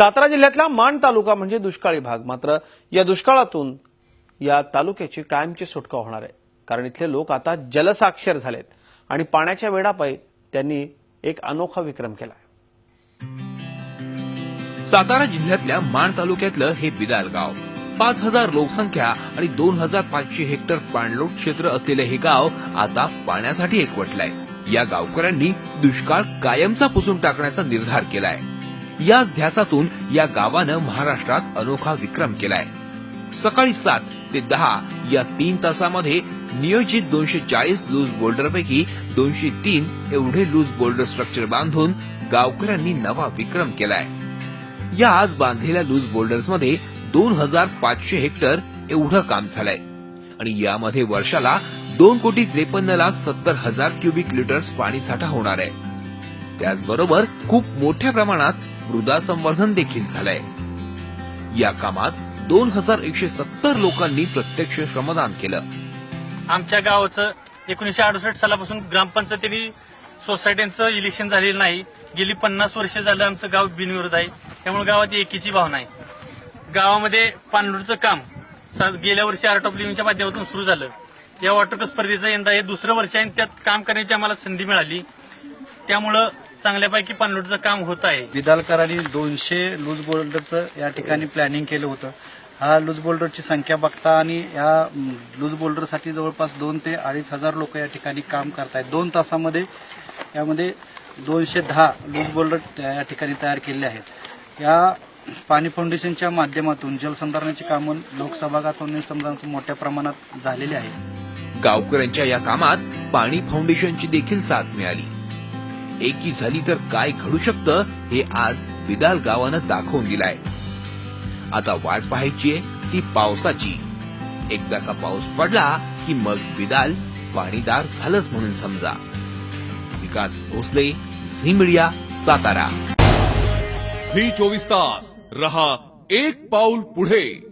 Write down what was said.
सातारा जिल्ह्यातला माण तालुका म्हणजे दुष्काळी भाग. मात्र या दुष्काळातून या तालुक्याची कायमची सुटका होणार आहे. कारण इथले लोक आता जलसाक्षर झालेत आणि पाण्याच्या वेडापायी त्यांनी एक अनोखा विक्रम केला सातारा जिल्ह्यातल्या माण तालुक्यातलं हे बिदाल गाव पाच हजार लोकसंख्या आणि दोन हजार पाचशे हेक्टर पाणलोट क्षेत्र असलेले हे गाव आता पाण्यासाठी एकवटलंय. या गावकऱ्यांनी दुष्काळ कायमचा पुसून टाकण्याचा निर्धार केलाय. याच ध्यासातून या गावानं महाराष्ट्रात अनोखा विक्रम केलाय. सकाळी सात ते दहा या तीन तासामध्ये नियोजित दोनशे चाळीस लूज बोल्डरपैकी दोनशे तीन एवढे लूज बोल्डर स्ट्रक्चर बांधून गावकऱ्यांनी नवा विक्रम केलाय. या आज बांधलेल्या लूज बोल्डर्समध्ये दोन हजार पाचशे हेक्टर एवढं काम झालंय. आणि यामध्ये वर्षाला दोन कोटी त्रेपन्न लाख सत्तर हजार क्युबिक लिटर्स पाणी साठा होणार आहे. त्याचबरोबर खूप मोठ्या प्रमाणात मृदा संवर्धन देखील झालंय. या कामात दोन हजार एकशे सत्तर लोकांनी प्रत्यक्ष श्रमदान केलं. आमच्या गावाचं एकोणीशे अडुसष्ट सालापासून ग्रामपंचायतीने सोसायट्यांचं इलेक्शन झालेलं नाही. गेली पन्नास वर्ष झालं आमचं गाव बिनविरोध आहे. त्यामुळे गावात एकीची भावना आहे. गावामध्ये पाणलोटचं काम गेल्या वर्षी आर्ट ऑफ लिव्हिंगच्या माध्यमातून सुरू झालं. या वॉटर स्पर्धेचं यंदा हे दुसरं वर्ष आहे आणि त्यात काम करण्याची आम्हाला संधी मिळाली. त्यामुळं चांगल्यापैकी पाणलोटचं काम होत आहे. विदालकरांनी दोनशे लूज बोल्डरचं या ठिकाणी प्लॅनिंग केलं होतं. हा लूज बोल्डरची संख्या बघता आणि या लूज बोल्डरसाठी जवळपास दोन ते अडीच हजार लोक या ठिकाणी काम करतायत. दोन तासामध्ये यामध्ये दोनशे दहा लूज बोल्डर त्या- या ठिकाणी तयार केले आहेत. या पाणी फाउंडेशनच्या माध्यमातून जलसंधारणाची कामं लोकसभागातून समजा मोठ्या प्रमाणात झालेली आहेत. गावकऱ्यांच्या या कामात पाणी फाउंडेशनची देखील साथ मिळाली. एकी झाली तर काय घडू शकतं हे आज बिदाल गावानं दाखवून दिलाय. आता वाट पाहायची ती पावसाची. एकदा का पाऊस पडला की मग बिदाल पाणीदार झालंच म्हणून समजा. Vikas Bhosale Zee media Satara. Zee चोवीस तास. रहा एक पाऊल पुढे.